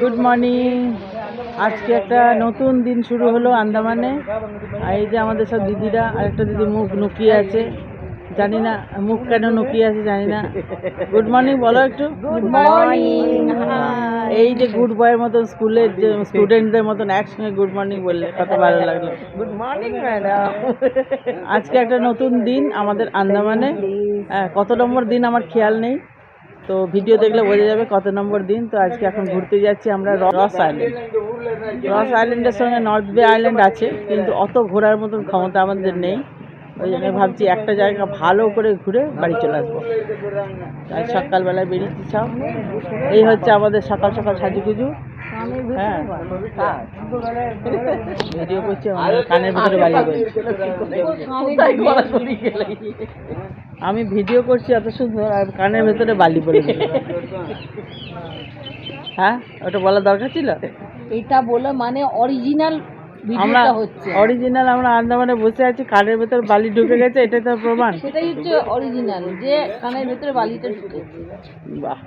Good morning আজকে একটা নতুন দিন শুরু হলো আন্দামানে। আর এই যে আমাদের সব দিদিরা আর একটা দিদি মুখ নুকিয়ে আছে। জানি না মুখ কেন নুকিয়ে আছে জানি না। গুড মর্নিং বলো একটু। গুড মর্নিং এই যে গুড বয়ের মতন স্কুলের যে স্টুডেন্টদের মতন একসঙ্গে গুড মর্নিং বললে কত ভালো লাগল। গুড মর্নিং ম্যাডাম আজকে একটা নতুন দিন আমাদের আন্দামানে। হ্যাঁ, কত নম্বর দিন আমার খেয়াল নেই। তো ভিডিও দেখলে বোঝা যাবে কত নম্বর দিন। তো আজকে এখন ঘুরতে যাচ্ছি আমরা রস আইল্যান্ড রস আইল্যান্ডের সঙ্গে নর্থ বে আইল্যান্ড আছে, কিন্তু অত ঘোরার মতন ক্ষমতা আমাদের নেই। ওই জন্য ভাবছি একটা জায়গা ভালো করে ঘুরে বাড়ি চলে আসব। আজ সকালবেলায় বেরিয়েছি সব। এই হচ্ছে আমাদের সকাল সকাল সাজুগুজু। হ্যাঁ। কানের ভিতরে আমি ভিডিও করছি এত সুন্দর আর কানের ভেতরে বালি পড়ে। হ্যাঁ? ওটা বলার দরকার ছিল? এটা বলে মানে অরিজিনাল আমরা হচ্ছে। অরিজিনাল আমরা আন্দামানে বসে আছি কানের ভেতর বালি ঢুকে গেছে এটাই তো প্রমাণ। সেটাই হচ্ছে অরিজিনাল যে কানের ভেতরে বালিটা ঢুকেছে বাহ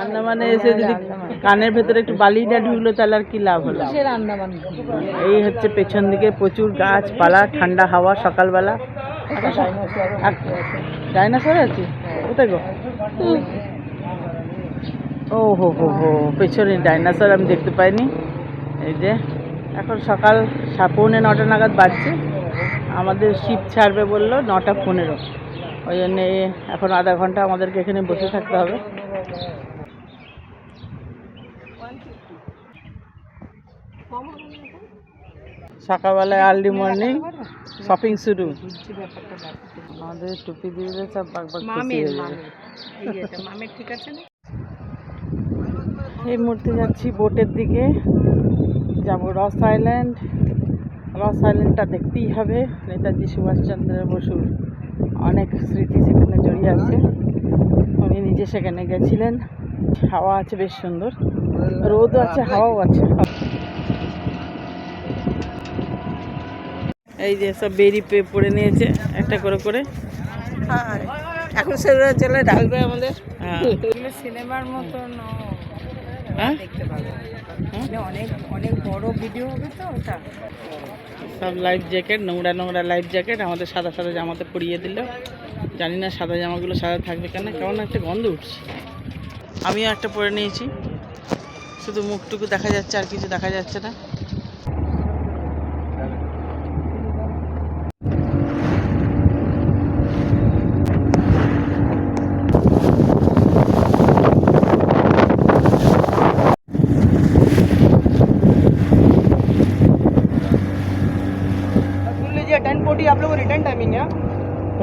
আন্দামানে এসে যদি কানের ভেতরে একটু বালি না ঢুকলো তাহলে আর কি লাভ হলো? এই হচ্ছে পেছন দিকে প্রচুর গাছপালা ঠান্ডা হাওয়া সকালবেলা। ডাইনোসর আছে? কোথায় গো? ও হো হো হো পেছনে ডাইনোসর আমি দেখতে পাইনি। এই যে এখন সকাল পৌনে নটা নাগাদ বাজছে। আমাদের শিপ ছাড়বে বলল নটা পনেরো। ওই জন্যে এখন আধা ঘণ্টা আমাদেরকে এখানে বসে থাকতে হবে। সকালবেলায় আর্লি মর্নিং শপিং শুরু। আমাদের টুপি দিয়ে সব ঠিক আছে এই মুহূর্তে যাচ্ছি বোটের দিকে। যাব রস আইল্যান্ড। রস আইল্যান্ডটা দেখতেই হবে। নেতাজি সুভাষচন্দ্র বসুর অনেক স্মৃতি সেখানে জড়িয়ে আছে। উনি নিজে সেখানে গেছিলেন। হাওয়া আছে বেশ সুন্দর। রোদও আছে হাওয়াও আছে। এই যে সব বেরি পে পড়ে নিয়েছে একটা করে করে। এখন সেগুলো চলে ঢালবে আমাদের। হ্যাঁ। সিনেমার মতন হ্যাঁ? দেখতে পাবে। হ্যাঁ? অনেক অনেক বড় ভিডিও হবে তো ওটা। সব লাইফ জ্যাকেট নোংরা নোংরা লাইফ জ্যাকেট আমাদের সাদা সাদা জামাতে পরিয়ে দিল। জানি না সাদা জামাগুলো সাদা থাকবে কেন কেমন একটা গন্ধ উঠছে। আমিও একটা পরে নিয়েছি। শুধু মুখটুকু দেখা যাচ্ছে আর কিছু দেখা যাচ্ছে না।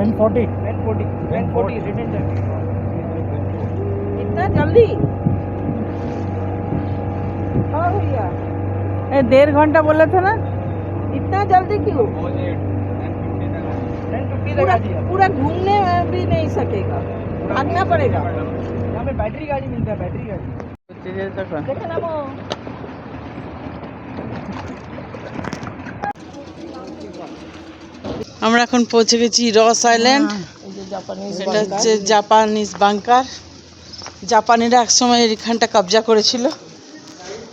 1040 1040 1040 रिटर्न टाइम इतना जल्दी? हाँ भैया। ए डेढ़ घंटा बोला था ना? इतना जल्दी क्यों? पूरा घूमने भी नहीं सकेगा। भागना पड़ेगा। यहाँ पे बैटरी गाड़ी मिलता है बैटरी गाड़ी। देखना আমরা এখন পৌঁছে গেছি রস আইল্যান্ড। জাপানিজ এটা হচ্ছে জাপানিজ বাংকার জাপানিরা একসময় এখানটা কবজা করেছিল।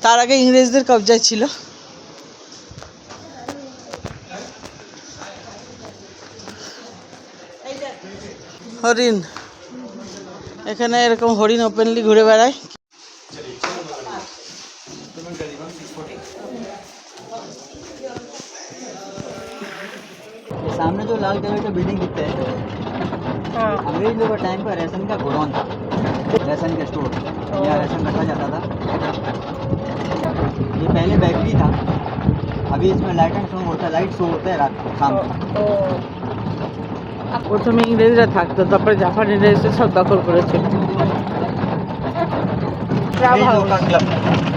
তার আগে ইংরেজদের কবজায় ছিল। হরিণ। এখানে এরকম হরিণ ওপেনলি ঘুরে বেড়ায়। सामने जो लाल कलर का बिल्डिंग दिखता है अंग्रेज लोगों के टाइम पर रेशन का गोडाउन था रेशन का स्टोर यहाँ रेशन रखा जाता था ये पहले बैटरी था अभी इसमें लाइट एंड शो होता है लाइट शो होता है रात को शाम को প্রথমে ইংরেজরা থাকতো তারপরে জাপানিরা এসে সব দখল করেছিল अंग्रेज लोगों का क्लब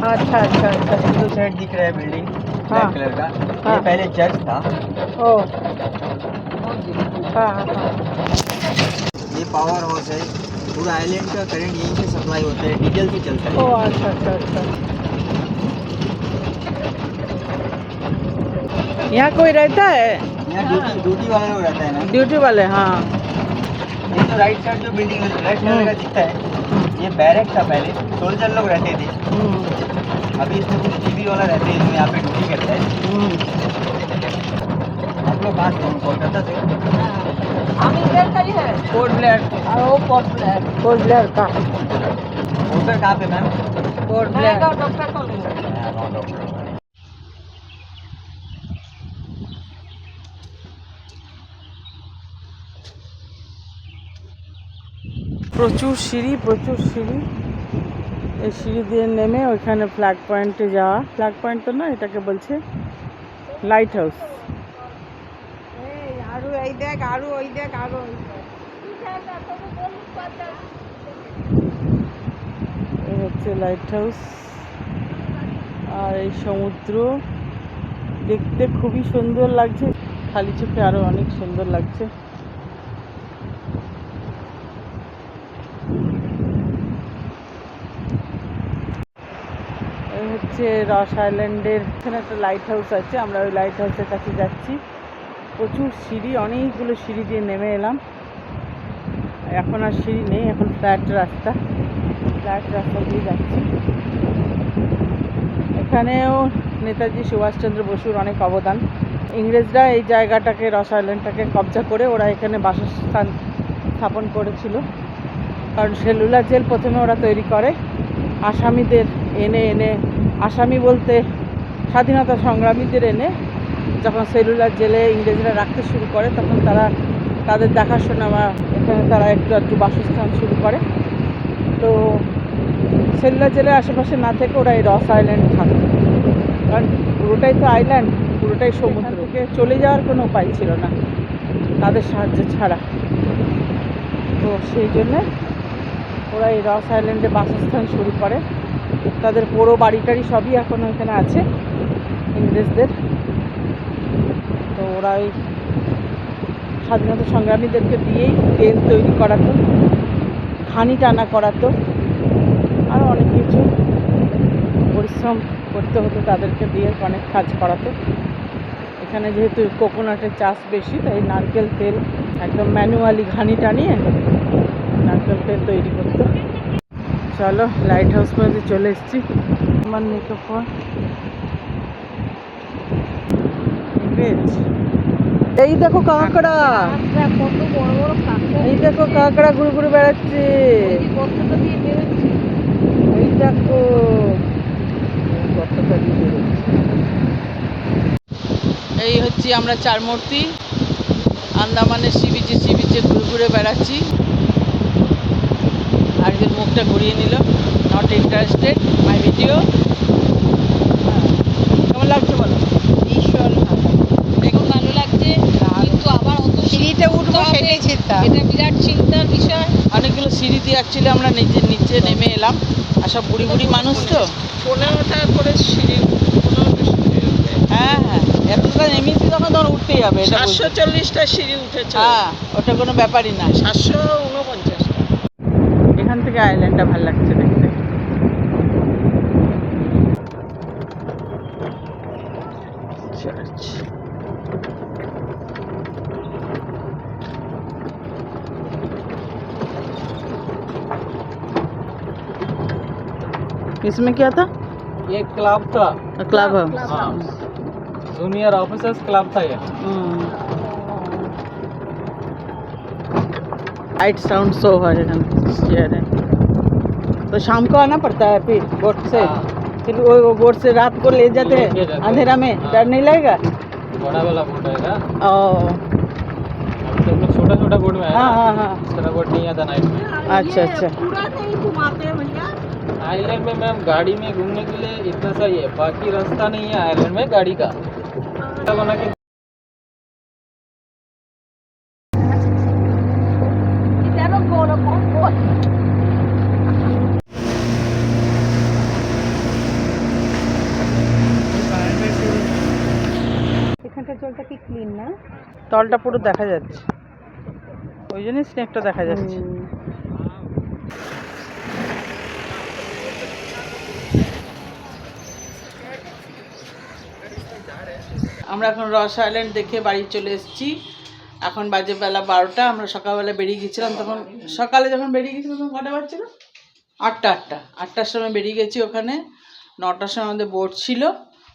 अच्छा अच्छा अच्छा जो साइड दिख रहा है बिल्डिंग हाँ। ब्लैक कलर का हाँ। ये पहले चर्च था ও ये पावर हाउस है। पूरा आइलैंड का करंट यहीं से सप्लाई होता है डीजल से चलता है। ओ अच्छा अच्छा अच्छा। यहाँ कोई रहता है? ड्यूटी वाले लोग रहता है ना। ड्यूटी वाले हाँ। ये तो राइट साइड जो बिल्डिंग है राइट साइड का हम्म। दिखता है। ये बैरक था पहले सोल्जर लोग रहते थे। हम्म। अभी इसमें कुछ टीवी वाला रहते हैं इसमें यहाँ पे ड्यूटी करता है। हम्म। হুম आप लोग कहाँ से हो? कोलकाता से আমি বেকারি হ্যাঁ पोर्ट ब्लेयर আর ও পপুলার पोर्ट ब्लेयर का होटल कहाँ पे ma'am Port Blair mega doctor college প্রচুর সিঁড়ি প্রচুর সিঁড়ি এই সিঁড়ি দিয়ে নেমে ওইখানে ফ্ল্যাগ পয়েন্টে যাওয়া ফ্ল্যাগ পয়েন্ট তো না এটাকে বলছে লাইট হাউস এই আরও এই দেখ, আরও, ওই দেখ, আরও, ওই। এই হচ্ছে লাইট হাউস আর এই সমুদ্র দেখতে খুবই সুন্দর লাগছে। খালি চোখে আরও অনেক সুন্দর লাগছে। হচ্ছে রস আইল্যান্ডের এখানে একটা লাইট হাউস আছে, আমরা ওই লাইট হাউসের কাছে যাচ্ছি। প্রচুর সিঁড়ি, অনেকগুলো সিঁড়ি দিয়ে নেমে এলাম। এখন আর সিঁড়ি নেই, এখন ফ্ল্যাট রাস্তা। ফ্ল্যাট রাস্তা দিয়ে যাচ্ছি। এখানেও নেতাজি সুভাষচন্দ্র বসুর অনেক অবদান। ইংরেজরা এই জায়গাটাকে রস আইল্যান্ডটাকে কবজা করে ওরা এখানে বাসস্থান স্থাপন করেছিল। কারণ সেলুলা জেল প্রথমে ওরা তৈরি করে। আসামিদের এনে এনে, আসামি বলতে স্বাধীনতা সংগ্রামীদের এনে যখন সেলুলার জেলে ইংরেজরা রাখতে শুরু করে তখন তারা তাদের দেখাশোনা বা এখানে তারা একটু একটু বাসস্থান শুরু করে। তো সেলুলার জেলের আশেপাশে না থেকে ওরা এই রস আইল্যান্ডে থাকে কারণ পুরোটাই তো আইল্যান্ড পুরোটাই সমুদ্র। থেকে চলে যাওয়ার কোনো উপায় ছিল না তাদের সাহায্য ছাড়া। তো সেই জন্যে ওরা এই রস আইল্যান্ডে বাসস্থান শুরু করে। তাদের পুরো বাড়ি টাড়ি সবই এখন ওইখানে আছে ইংরেজদের। ওরা ওই স্বাধীনতা সংগ্রামীদেরকে দিয়েই তেল তৈরি করাতো খানি টানা করাতো আরও অনেক কিছু পরিশ্রম করতে হতো তাদেরকে দিয়ে অনেক কাজ করাতো। এখানে যেহেতু কোকোনাটের চাষ বেশি, তাই নারকেল তেল একদম ম্যানুয়ালি ঘানি টানিয়ে নারকেল তেল তৈরি করতো। চলো লাইট হাউস পর্যন্ত চলে এসেছি। আমার মেকআপ ইংরেজ এই দেখো কাঁকড়া। এই দেখো কাঁকড়া ঘুরে ঘুরে বেড়াচ্ছে। এই দেখো। এই হচ্ছে আমরা চার মূর্তি আন্দামানের সি বিচে সি বিচে ঘুরে ঘুরে বেড়াচ্ছি। আরেকজন মুখটা ঘুরিয়ে নিল। নট ইন্টারেস্টেড মাই ভিডিও কেমন লাগছে বলো ভীষণ ভালো দেখুন ভালো লাগছে কিন্তু আবার সিঁড়িতে উঠবো সেটাই চিন্তা। এটা বিরাট চিন্তার বিষয়। অনেকগুলো সিঁড়ি দিয়ে অ্যাকচুয়ালি আমরা নিচে নিচে নেমে এলাম। আর সব বুড়ি বুড়ি মানুষ তো। পনেরোটা করে সিঁড়ি পনেরোটা সিঁড়ি উঠবে। হ্যাঁ হ্যাঁ। এতটা নেমেছি তখন তখন উঠতেই হবে সাতশো চল্লিশটা সিঁড়ি উঠেছে। হ্যাঁ ওটা কোনো ব্যাপারই না। সাতশো উনপঞ্চাশটা এখান থেকে আইল্যান্ডটা ভালো লাগছে দেখতে। इसमें क्या था? ये क्लब था। क्लब। हाँ। जूनियर ऑफिसर्स क्लब था ये। लाइट साउंड शो है चेयर है तो शाम को आना पड़ता है फिर बोट से। हाँ। फिर वो वो बोट से रात को ले जाते हैं। अंधेरा में। हाँ। डर नहीं लगेगा? बड़ा वाला बोट है ना। ओ। तो छोटा छोटा बोट में है हाँ हाँ। हाँ बोट नहीं आता नाइट में। अच्छा अच्छा पूरा नहीं घुमाते हैं भैया आइलैंड में मैम गाड़ी में घूमने के लिए इतना सही है बाकी रास्ता नहीं है आइलैंड में गाड़ी का बना के দেখো বড় কম্বল এখানকার জলটা কি ক্লিন না তলটা পুরো দেখা যাচ্ছে ওই জন্যই স্নেকটা দেখা যাচ্ছে আমরা এখন রস আইল্যান্ড দেখে বাড়ি চলে এসেছি। এখন বাজে বেলা বারোটা, আমরা সকালবেলা বেরিয়ে গেছিলাম, তখন সকালে যখন বেরিয়ে গেছিলাম, তখন কটা বাজছিল? আটটা আটটা। আটটার সময় বেরিয়ে গেছি ওখানে। নটার সময় আমাদের বোট ছিল।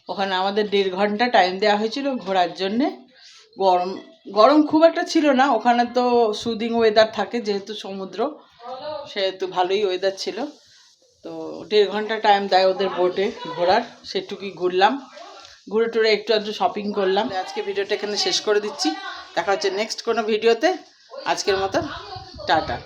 ওখানে আমাদের দেড় ঘণ্টা টাইম দেওয়া হয়েছিল ঘোরার জন্যে। গরম গরম খুব একটা ছিল না। ওখানে তো সুদিং ওয়েদার থাকে যেহেতু সমুদ্র, সেহেতু ভালোই ওয়েদার ছিল। তো দেড় ঘণ্টা টাইম দেয় ওদের বোটে ঘোরার। সেটুকুই ঘুরলাম। ঘুরে টুরে একটু আধটু শপিং করলাম। আজকে ভিডিওটা এখানে শেষ করে দিচ্ছি। দেখা হচ্ছে নেক্সট কোনো ভিডিওতে আজকের মতো টাটা।